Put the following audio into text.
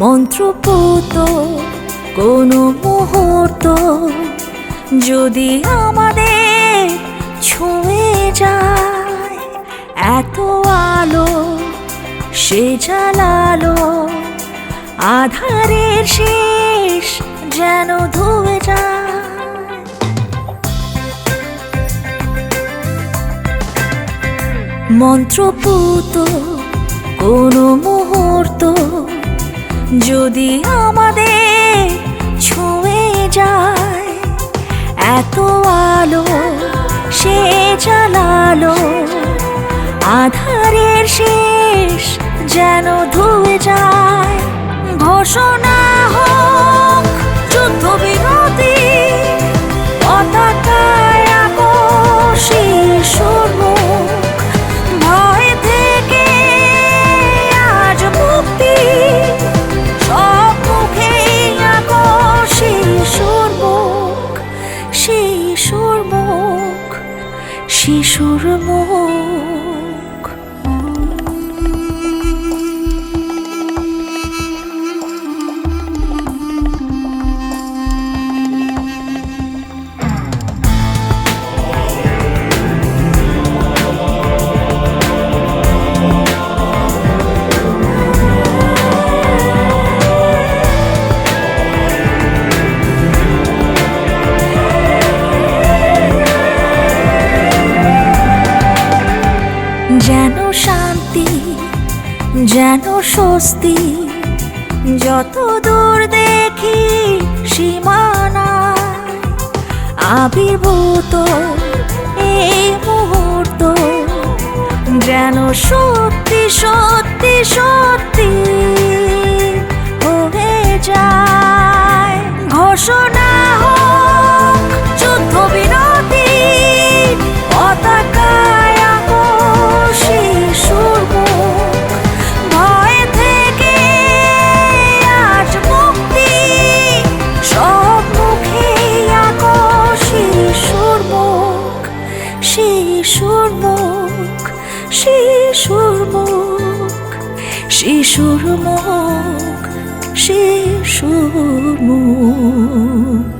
মন্ত্রপুত কোনো মুহূর্ত যদি আমাদের ছুঁয়ে যায়, এত আলো সে জ্বালালো, আধারের শেষ যেন ধুয়ে যায়। মন্ত্রপুত কোনো মুহূর্ত যদি আমাদের ছুঁয়ে যায় এত আলো সে জ্বালালো আধারের শেষ যেন ধুয়ে যায় ঘোষণা শিশুর মুখ শিশুর মুখ। যেন স্বস্তি যত দূর দেখি সীমানা আবির্ভূত এই মুহূর্ত যেন সত্যি সত্যি সত্যি শিশুর মুখ শিশুর মুখ শিশুর মুখ শিশুর মুখ।